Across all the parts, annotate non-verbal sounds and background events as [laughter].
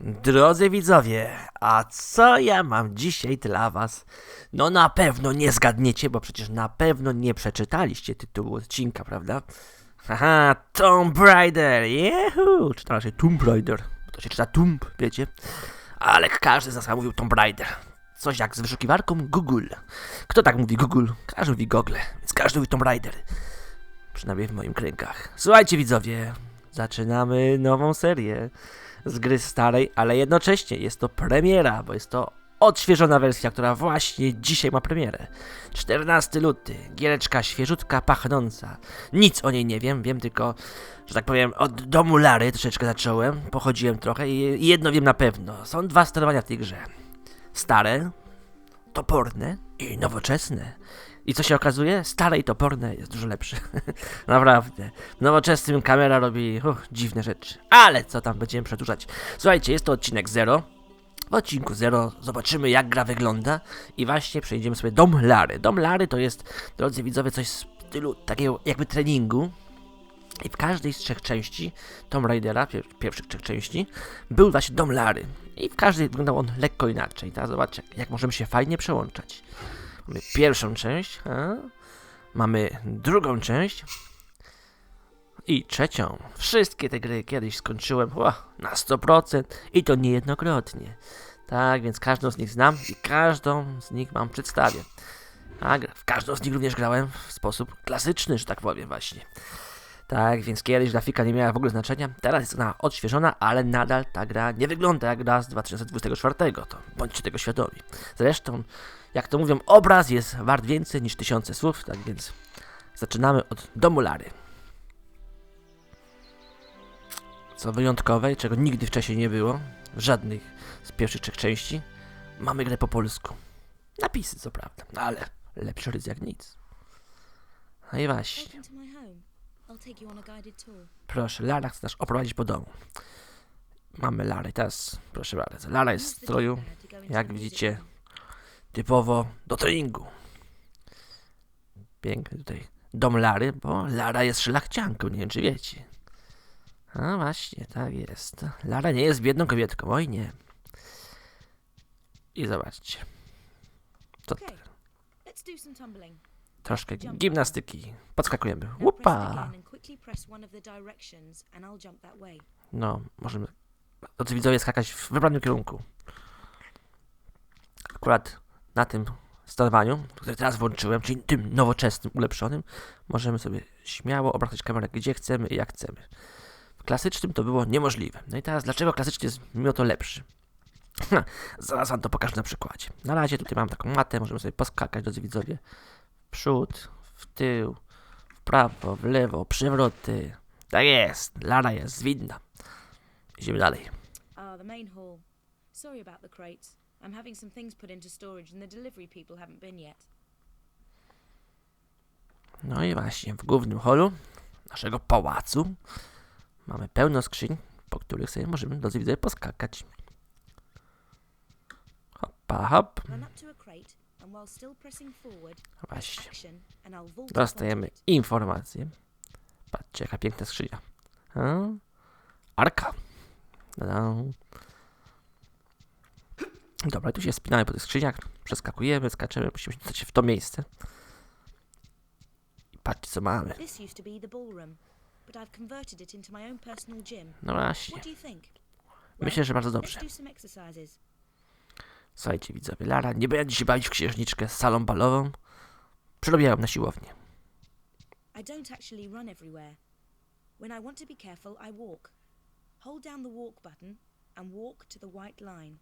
Drodzy widzowie, a co ja mam dzisiaj dla was? No na pewno nie zgadniecie, bo przecież na pewno nie przeczytaliście tytułu odcinka, prawda? Haha, Tomb Raider, jehu! Czy to raczej Tomb Raider, to się czyta Tomb, wiecie? Ale każdy z nas mówił Tomb Raider. Coś jak z wyszukiwarką Google. Kto tak mówi Google? Każdy mówi Google, więc każdy mówi Tomb Raider. Przynajmniej w moim kręgach. Słuchajcie widzowie, zaczynamy nową serię z gry starej, ale jednocześnie jest to premiera, bo jest to odświeżona wersja, która właśnie dzisiaj ma premierę. 14 luty, giereczka świeżutka, pachnąca. Nic o niej nie wiem, wiem tylko, że tak powiem, od domu Lary troszeczkę zacząłem, pochodziłem trochę i jedno wiem na pewno. Są dwa sterowania w tej grze. Stare, toporne i nowoczesne. I co się okazuje? Stare i toporne jest dużo lepsze. [laughs] Naprawdę. W nowoczesnym kamera robi dziwne rzeczy. Ale co tam będziemy przedłużać. Słuchajcie, jest to odcinek 0. W odcinku 0 zobaczymy jak gra wygląda i właśnie przejdziemy sobie dom Lary. Dom Lary to jest, drodzy widzowie, coś w stylu takiego jakby treningu. I w każdej z trzech części Tomb Raidera, pier pierwszych trzech części, był właśnie dom Lary. I w każdej wyglądał on lekko inaczej. Teraz zobaczcie, jak możemy się fajnie przełączać. Mamy pierwszą część, a? mamy drugą część i trzecią. Wszystkie te gry kiedyś skończyłem o, na 100% i to niejednokrotnie. Tak, więc każdą z nich znam i każdą z nich mam przedstawię. A w każdą z nich również grałem w sposób klasyczny, że tak powiem właśnie. Tak, więc kiedyś grafika nie miała w ogóle znaczenia, teraz jest ona odświeżona, ale nadal ta gra nie wygląda jak gra z 2024, to bądźcie tego świadomi. Zresztą, jak to mówią, obraz jest wart więcej niż tysiące słów, tak więc zaczynamy od domu Lary. Co wyjątkowe czego nigdy wcześniej nie było, w żadnych z pierwszych trzech części, mamy grę po polsku. Napisy, co prawda, ale lepszy rys jak nic. No i właśnie. Proszę, Lara chce nas oprowadzić po domu. Mamy Larę, teraz proszę bardzo. Lara jest w stroju, jak widzicie, typowo do treningu. Piękny tutaj dom Lary, bo Lara jest szlachcianką, nie wiem czy wiecie. A właśnie, tak jest. Lara nie jest biedną kobietką, oj nie. I zobaczcie, to Okay, let's do some tumbling. Troszkę gimnastyki. Podskakujemy. Łupa! No, możemy, drodzy widzowie, skakać w wybranym kierunku. Akurat na tym sterowaniu, które teraz włączyłem, czyli tym nowoczesnym, ulepszonym, możemy sobie śmiało obracać kamerę gdzie chcemy i jak chcemy. W klasycznym to było niemożliwe. No i teraz, dlaczego klasyczny jest mimo to lepszy? [laughs] Zaraz wam to pokażę na przykładzie. Na razie tutaj mam taką matę, możemy sobie poskakać, drodzy widzowie. W przód, w tył, w prawo, w lewo, przewroty. Tak jest, Lara jest zwinna. Idziemy dalej. Ah, the main hall. Sorry about the crates. I'm having some things put into storage and the delivery people haven't been yet. No i właśnie w głównym holu naszego pałacu mamy pełno skrzyń, po których sobie możemy, drodzy widzowie, poskakać. Hoppa, hop. Run up to a crate Właśnie. Dostajemy it. informacje. Patrzcie, jaka piękna skrzynia. A? Arka. Ta-da. Dobra, tu się spinamy po tych skrzyniach, przeskakujemy, skaczemy, musimy dostać się w to miejsce. I patrzcie, co mamy. No właśnie, myślę, że bardzo dobrze. Słuchajcie, widzowie, Lara nie będzie się bawić w księżniczkę z salą balową. Przyrobiłem na siłownię. I don't actually run everywhere. When I want to be careful, I walk. Hold down the walk button and walk to the white line.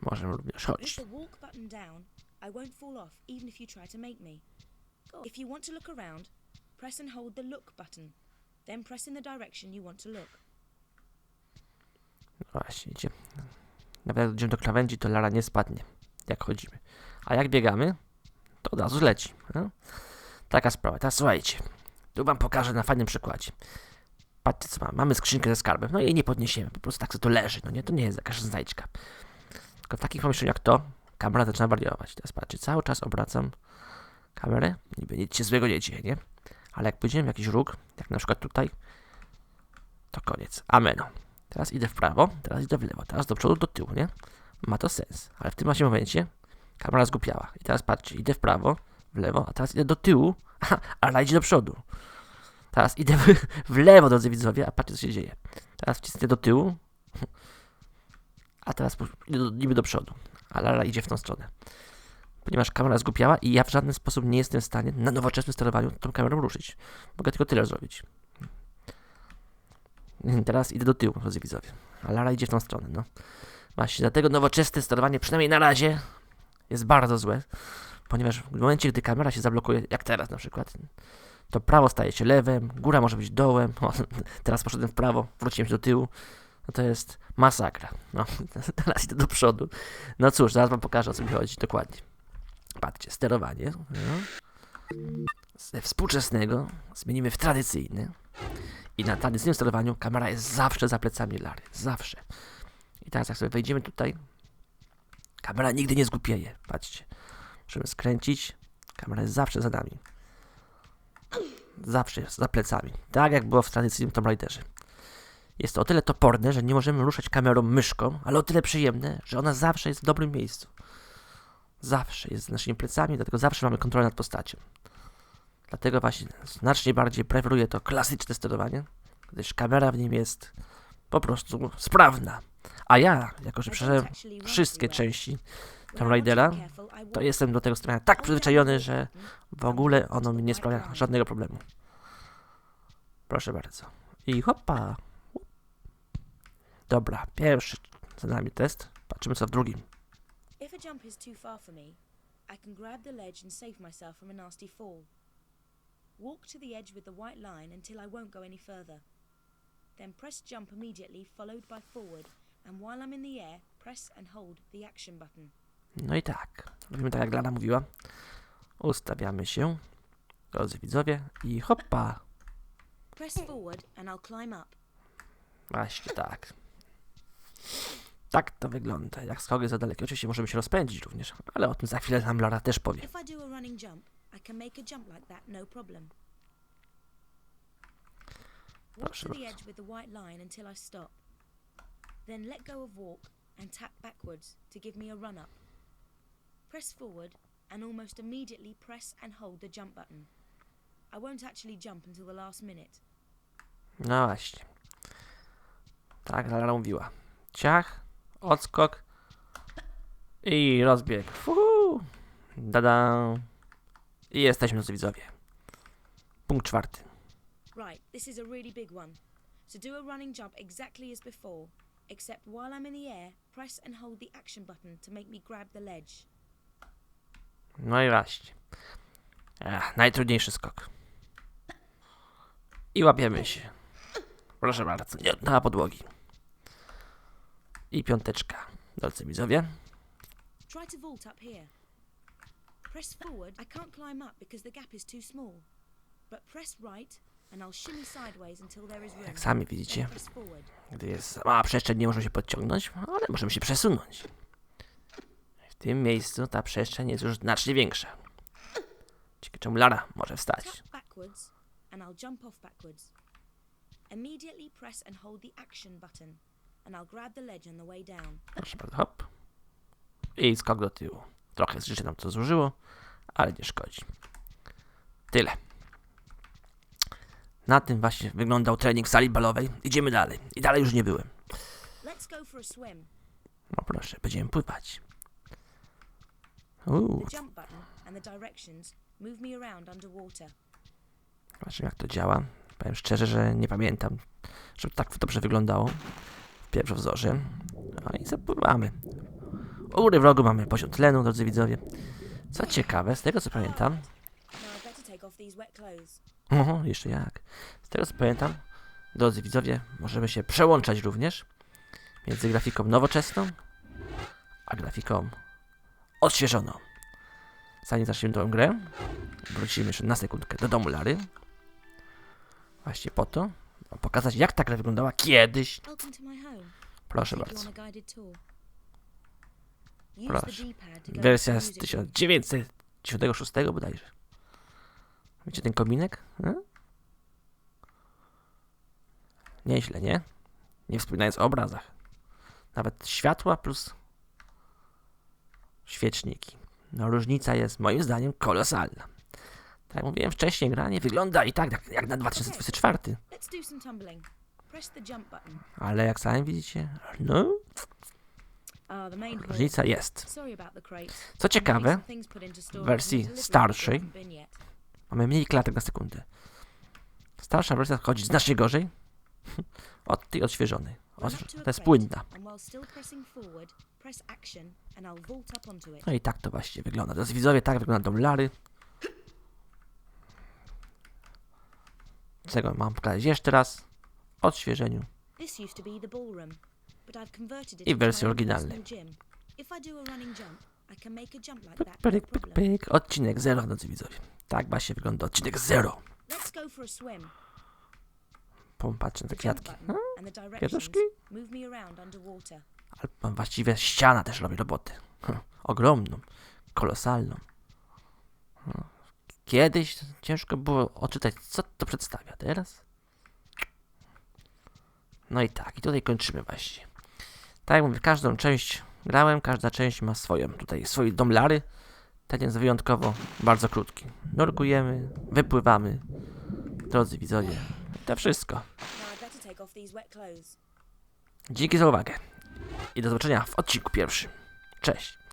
Możemy również With chodzić. the walk button down, I won't fall off even if you try to make me. If you want to look around, press and hold the look button. Then press in the direction you want to look. Właśnie, idzie. Nawet jak dojdziemy do krawędzi, to Lara nie spadnie, jak chodzimy. A jak biegamy, to od razu zleci. No? Taka sprawa. Teraz słuchajcie, tu wam pokażę na fajnym przykładzie. Patrzcie co mamy. Mamy skrzynkę ze skarbem. No i jej nie podniesiemy, po prostu tak sobie to leży. No nie, to nie jest jakaś znajdźka. Tylko w takim pomieszczeniu jak to, kamera zaczyna wariować. Teraz patrzcie, cały czas obracam kamerę, niby nic się złego nie dzieje, nie? Ale jak pójdziemy w jakiś róg, jak na przykład tutaj, to koniec. Amen. Teraz idę w prawo, teraz idę w lewo, teraz do przodu, do tyłu, nie? Ma to sens, ale w tym właśnie momencie kamera zgłupiała. I teraz patrzcie, idę w prawo, w lewo, a teraz idę do tyłu, [laughs] ale idzie do przodu. Teraz idę w, lewo, drodzy widzowie, a patrzcie, co się dzieje. Teraz wcisnę do tyłu, a teraz idę do, niby do przodu, a Lala idzie w tą stronę. Ponieważ kamera zgłupiała i ja w żaden sposób nie jestem w stanie na nowoczesnym sterowaniu tą kamerą ruszyć. Mogę tylko tyle zrobić. Teraz idę do tyłu, drodzy widzowie. A Lara idzie w tą stronę, no. Właśnie, dlatego nowoczesne sterowanie, przynajmniej na razie, jest bardzo złe. Ponieważ w momencie, gdy kamera się zablokuje, jak teraz na przykład, to prawo staje się lewem, góra może być dołem. [laughs] O, teraz poszedłem w prawo, wróciłem się do tyłu. No to jest masakra. No, [laughs] teraz idę do przodu. No cóż, zaraz wam pokażę, o co mi chodzi dokładnie. Patrzcie, sterowanie. No. Ze współczesnego zmienimy w tradycyjny. I na tradycyjnym sterowaniu kamera jest zawsze za plecami Lary. Zawsze. I teraz jak sobie wejdziemy tutaj, kamera nigdy nie zgłupieje. Patrzcie. Możemy skręcić. Kamera jest zawsze za nami. Zawsze jest za plecami. Tak jak było w tradycyjnym Tomb Raiderze. Jest to o tyle toporne, że nie możemy ruszać kamerą myszką, ale o tyle przyjemne, że ona zawsze jest w dobrym miejscu. Zawsze jest z naszymi plecami, dlatego zawsze mamy kontrolę nad postacią. Dlatego właśnie znacznie bardziej preferuję to klasyczne sterowanie, gdyż kamera w nim jest po prostu sprawna. A ja, jako że actually run wszystkie części Tomb Raidera, to jestem do tego sterowania tak przyzwyczajony, że w ogóle ono mi nie sprawia żadnego problemu. Proszę bardzo. I hopa. Dobra, pierwszy za nami test. Patrzymy co w drugim. If a jump is too far for me, I can grab the ledge and save myself from a nasty fall. Walk to the edge with the white line until I won't go any further. Then press jump immediately, followed by forward, and while I'm in the air, press and hold the action button. No i tak. Robimy tak jak Lana mówiła. Ustawiamy się. Drodzy widzowie. I hopa. Press forward and I'll climb up. Właśnie tak. Tak to wygląda. Jak skok jest za dalekie. Oczywiście możemy się rozpędzić również, ale o tym za chwilę nam Lara też powie. If I do a running jump, I can make a jump like that, no problem. Walk to the edge with the white line until I stop. Then let go of walk and tap backwards to give me a run up. Press forward and almost immediately press and hold the jump button. I won't actually jump until the last minute. No właśnie. Tak, Lara mówiła. Ciach, odskok i rozbieg. Fuhu! Dada. I jesteśmy, drodzy widzowie. Punkt czwarty. Right, this is a really big one. So do a running jump exactly as before, except while I'm in the air, press and hold the action button to make me grab the ledge. No i właśnie. Ech, najtrudniejszy skok. I łapiemy się. Proszę bardzo, na podłogi. I piąteczka. Drodzy widzowie. Try to vault up here. Press forward. I can't climb up because the gap is too small. But press right and I'll shimmy sideways until there is room. Jak sami widzicie, press forward. gdy jest mała przestrzeń, nie możemy się podciągnąć, ale możemy się przesunąć. W tym miejscu ta przestrzeń jest już znacznie większa. Ciekawe, czemu Lara może wstać. Tap backwards and I'll jump off backwards. Immediately press and hold the action button and I'll grab the ledge on the way down. Proszę bardzo, hop. I skok do tyłu. Trochę z życia nam to zużyło, ale nie szkodzi. Tyle. Na tym właśnie wyglądał trening w sali balowej. Idziemy dalej. I dalej już nie byłem. No proszę, będziemy pływać. Uuu, zobaczymy jak to działa. Powiem szczerze, że nie pamiętam, żeby tak dobrze wyglądało w pierwszowzorze. No i zapływamy. U góry w rogu mamy poziom tlenu, drodzy widzowie. Co ciekawe, z tego co pamiętam. Oho, jeszcze jak. Z tego co pamiętam, drodzy widzowie, możemy się przełączać również między grafiką nowoczesną, a grafiką odświeżoną. Zanim zaczniemy tą grę, wrócimy jeszcze na sekundkę do domu Lary. Właśnie po to, pokazać jak ta gra wyglądała kiedyś. Proszę bardzo. on a guided tour. Use Proszę. Wersja z music 1996 bodajże. Wiecie ten kominek? Hmm? Nieźle, nie? Nie wspominając o obrazach. Nawet światła plus świeczniki. No różnica jest moim zdaniem kolosalna. Tak jak mówiłem wcześniej, gra nie wygląda i tak jak, jak na 2024. Let's do some tumbling. Press the jump button. Ale jak sami widzicie, no Ah, the main hall. Różnica jest. Co ciekawe, w wersji starszej mamy mniej klatek na sekundę. Starsza wersja chodzi znacznie gorzej [laughs] od tej odświeżonej. To jest płynna. No i tak to właśnie wygląda. Drodzy widzowie, tak wyglądają lary. Czego mam pokazać jeszcze raz? Odświeżeniu. This used to be the ballroom, I my wersji oryginalnej. Pyk, pyk, pyk. Odcinek zero, drodzy widzowie. Tak właśnie wygląda odcinek zero. Let's go for a swim. Popatrz na te kwiatki. directions kwiatuszki? Ale właściwie ściana też robi roboty. Hm, Ogromną, kolosalną. No. Kiedyś ciężko było odczytać, co to przedstawia. Teraz? No i tak, i tutaj kończymy właśnie. Tak jak mówię, każdą część grałem, każda część ma swoją, tutaj swoje domlary. Ten jest wyjątkowo bardzo krótki. Nurkujemy, wypływamy. Drodzy widzowie, to wszystko. Dzięki za uwagę i do zobaczenia w odcinku pierwszym. Cześć!